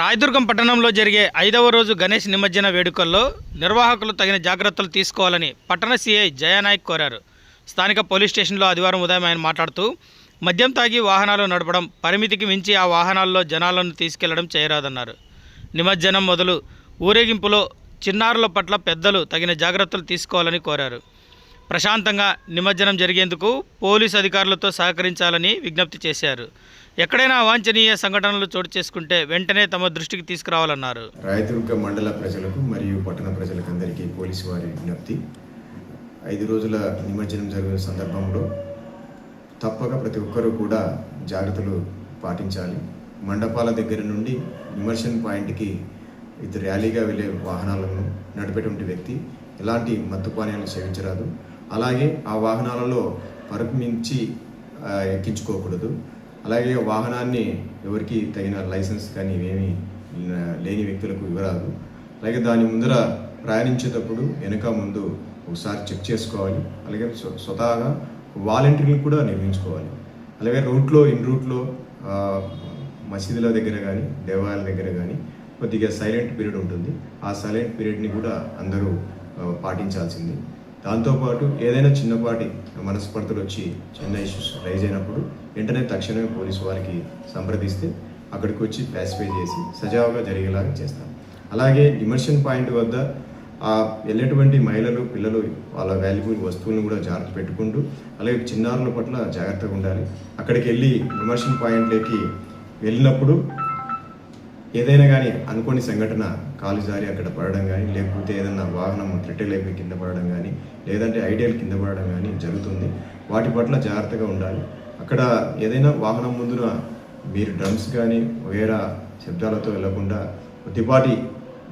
రాయదుర్గం పట్టణంలో జరిగే ఐదవ రోజు గణేష్ నిమజ్జన వేడుకల్లో నిర్వాహకులు తగిన జాగ్రత్తలు తీసుకోవాలని పట్టణ సీఐ జయానాయక్ కోరారు. స్థానిక పోలీస్ స్టేషన్లో ఆదివారం ఉదయం ఆయన మాట్లాడుతూ మద్యం తాగి వాహనాలు నడపడం పరిమితికి మించి ఆ వాహనాల్లో జనాలను తీసుకెళ్ళడం చేయరాదన్నారు. నిమజ్జనం మొదలు ఊరేగింపులో చిన్నారుల పట్ల పెద్దలు తగిన జాగ్రత్తలు తీసుకోవాలని కోరారు. ప్రశాంతంగా నిమజ్జనం జరిగేందుకు పోలీసు అధికారులతో సహకరించాలని విజ్ఞప్తి చేశారు. ఎక్కడైనా అవాంఛనీయ సంఘటనలు చోటు చేసుకుంటే వెంటనే తమ దృష్టికి తీసుకురావాలన్నారు. రాయదుర్గ మండల ప్రజలకు మరియు పట్టణ ప్రజలకందరికీ పోలీసు వారి విజ్ఞప్తి. ఐదు రోజుల నిమజ్జనం జరిగిన సందర్భంలో తప్పక ప్రతి ఒక్కరూ కూడా జాగ్రత్తలు పాటించాలి. మండపాల దగ్గర నుండి విమర్శన్ పాయింట్కి ఇది ర్యాలీగా వెళ్ళే వాహనాలను నడిపేటువంటి వ్యక్తి ఎలాంటి మత్తు పానీయాలు సేవించరాదు. అలాగే ఆ వాహనాలలో పరుపు మించి ఎక్కించుకోకూడదు. అలాగే వాహనాన్ని ఎవరికి తగిన లైసెన్స్ కానీ ఇవేమి లేని వ్యక్తులకు ఇవ్వరాదు. అలాగే దాని ముందర ప్రయాణించేటప్పుడు వెనక ముందు ఒకసారి చెక్ చేసుకోవాలి. అలాగే స్వతహాగా వాలంటీర్లు కూడా నిర్మించుకోవాలి అలాగే రూట్లో ఇన్ రూట్లో మసీదుల దగ్గర కానీ దేవాలయాల దగ్గర కానీ కొద్దిగా సైలెంట్ పీరియడ్ ఉంటుంది. ఆ సైలెంట్ పీరియడ్ని కూడా అందరూ పాటించాల్సింది. దాంతోపాటు ఏదైనా చిన్నపాటి మనస్పర్ధలు వచ్చి చిన్న ఇష్యూస్ రైజ్ అయినప్పుడు వెంటనే తక్షణమే పోలీసు వారికి సంప్రదిస్తే అక్కడికి వచ్చి ప్యాసిఫై చేసి సజావుగా జరిగేలాగా చేస్తాం అలాగే ఇమర్షన్ పాయింట్ వద్ద ఆ వెళ్ళేటువంటి మహిళలు పిల్లలు వాళ్ళ వాల్యుబుల్ వస్తువులను కూడా జాగ్రత్త పెట్టుకుంటూ అలాగే చిన్నారుల పట్ల జాగ్రత్తగా ఉండాలి. అక్కడికి వెళ్ళి విమర్శన పాయింట్లోకి వెళ్ళినప్పుడు ఏదైనా కానీ అనుకోని సంఘటన కాలు జారి అక్కడ పడడం కానీ లేకపోతే ఏదైనా వాహనం త్రిట్టెల్ అయిపోయి కింద పడడం కానీ లేదంటే ఐడియల్ కింద పడడం కానీ జరుగుతుంది. వాటి పట్ల జాగ్రత్తగా ఉండాలి. అక్కడ ఏదైనా వాహనం ముందున మీరు డ్రమ్స్ కానీ వేరే శబ్దాలతో వెళ్ళకుండా కొద్దిపాటి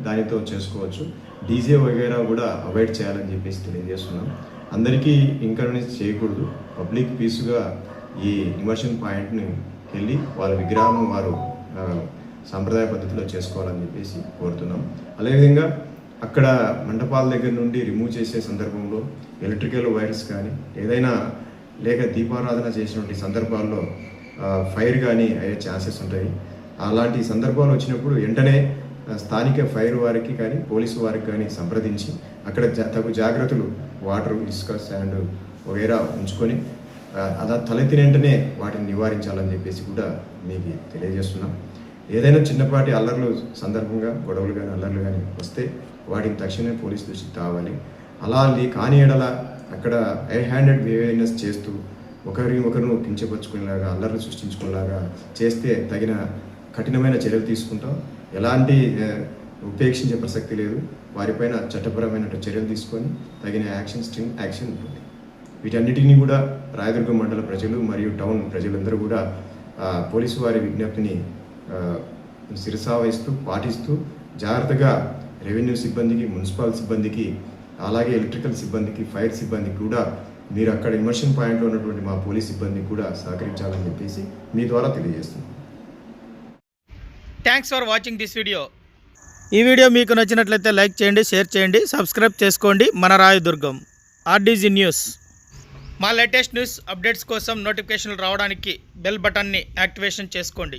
దానితో చేసుకోవచ్చు. డీజే వగేరా కూడా అవాయిడ్ చేయాలని చెప్పేసి తెలియజేస్తున్నాం. అందరికీ ఇంకనెన్స్ చేయకూడదు. పబ్లిక్ పీస్గా ఈ ఇమర్షన్ పాయింట్ని వెళ్ళి వాళ్ళ విగ్రహం వారు సాంప్రదాయ పద్ధతిలో చేసుకోవాలని చెప్పేసి కోరుతున్నాం. అదేవిధంగా అక్కడ మండపాల దగ్గర నుండి రిమూవ్ చేసే సందర్భంలో ఎలక్ట్రికల్ వైర్స్ కానీ ఏదైనా లేక దీపారాధన చేసినటువంటి సందర్భాల్లో ఫైర్ కానీ అయ్యే ఛాన్సెస్ ఉంటాయి. అలాంటి సందర్భాలు వచ్చినప్పుడు వెంటనే స్థానిక ఫైర్ వారికి కానీ పోలీసు వారికి కానీ సంప్రదించి అక్కడ తగు జాగ్రత్తలు వాటర్ ఇసుక శాండ్ వగైరా ఉంచుకొని అలా తలెత్తిన వెంటనే వాటిని నివారించాలని చెప్పేసి కూడా మీకు తెలియజేస్తున్నాం. ఏదైనా చిన్నపాటి అల్లర్లు సందర్భంగా గొడవలు కానీ అల్లర్లు కానీ వస్తే వాటిని తక్షణమే పోలీస్ దృష్టికి తావాలి. అలా కాని ఎడల అక్కడ ఐ హ్యాండెడ్ బిహేవియర్నెస్ చేస్తూ ఒకరిని ఒకరిని కించపరుచుకునేలాగా అల్లర్లు సృష్టించుకునేలాగా చేస్తే తగిన కఠినమైన చర్యలు తీసుకుంటాం. ఎలాంటి ఉపేక్షించే ప్రసక్తి లేదు. వారిపైన చట్టపరమైన చర్యలు తీసుకొని తగిన యాక్షన్ స్టింగ్ యాక్షన్ ఉంటుంది. వీటన్నిటిని కూడా రాయదుర్గం మండల ప్రజలు మరియు టౌన్ ప్రజలందరూ కూడా పోలీసు వారి విజ్ఞప్తిని ఆ, శిరసావహిస్తూ పాటిస్తూ జాగ్రత్తగా రెవెన్యూ సిబ్బందికి మున్సిపల్ సిబ్బందికి అలాగే ఎలక్ట్రికల్ సిబ్బందికి ఫైర్ సిబ్బందికి కూడా మీరు అక్కడ ఇమర్షన్ పాయింట్లో ఉన్నటువంటి మా పోలీస్ సిబ్బందికి కూడా సహకరించాలని చెప్పేసి మీ ద్వారా తెలియజేస్తున్నాం. Thanks for watching this video ఈ వీడియో మీకు నచ్చినట్లయితే లైక్ చేయండి షేర్ చేయండి సబ్స్క్రైబ్ చేసుకోండి. మన రాయదుర్గం ఆర్డీజీ న్యూస్. మా లేటెస్ట్ న్యూస్ అప్డేట్స్ కోసం నోటిఫికేషన్లు రావడానికి బెల్ బటన్ని యాక్టివేషన్ చేసుకోండి.